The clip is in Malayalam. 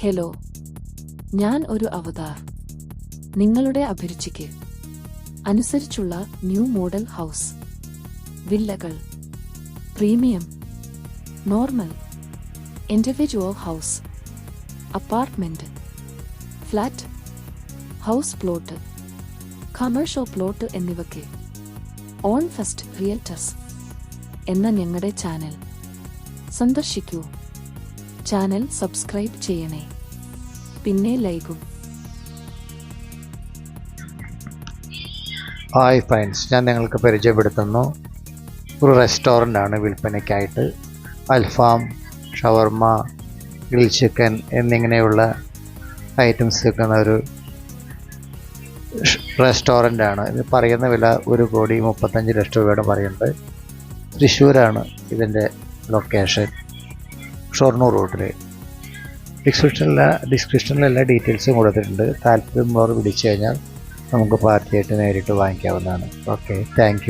ഹലോ. ഞാൻ ഒരു അവതാർ. നിങ്ങളുടെ അഭിരുചിക്ക് അനുസരിച്ചുള്ള new model house. വില്ലകൾ. Premium. Normal. Individual house. Apartment. Flat. House plot. Commercial plot എന്നിവയ്ക്ക്. ഓൺ ഫസ്റ്റ് റിയൽറ്റസ് എന്ന ഞങ്ങളുടെ ചാനൽ. സന്ദർശിക്കൂ. ചാനൽ സബ്സ്ക്രൈബ് ചെയ്യണേ. പിന്നെ ലൈക്കും. ഹായ് ഫ്രണ്ട്സ് ഞാൻ നിങ്ങൾക്ക് പരിചയപ്പെടുത്തുന്നു. ഒരു റെസ്റ്റോറന്റ് ആണ് വിൽപ്പനയ്ക്കായിട്ട്. അൽഫാം ഷവർമ ഗ്രിൽ ചിക്കൻ എന്നിങ്ങനെയുള്ള ഐറ്റംസ് വിൽക്കുന്ന ഒരു റെസ്റ്റോറന്റ് ആണ് ഇത് പറയുന്ന വില ഒരു കോടി മുപ്പത്തഞ്ച് ലക്ഷം രൂപയാണ് പറയുന്നത്. തൃശ്ശൂരാണ് ഇതിന്റെ ലൊക്കേഷൻ. ഷൊർണൂർ റോഡിൽ ഡിസ്ക്രിപ്ഷനിലെ ഡിസ്ക്രിപ്ഷനിലെല്ലാ ഡീറ്റെയിൽസും കൊടുത്തിട്ടുണ്ട് താല്പര്യമുള്ളവർ വിളിച്ചു കഴിഞ്ഞാൽ നമുക്ക് പാർട്ടിയായിട്ട് നേരിട്ട് വാങ്ങിക്കാവുന്നതാണ്. Okay thank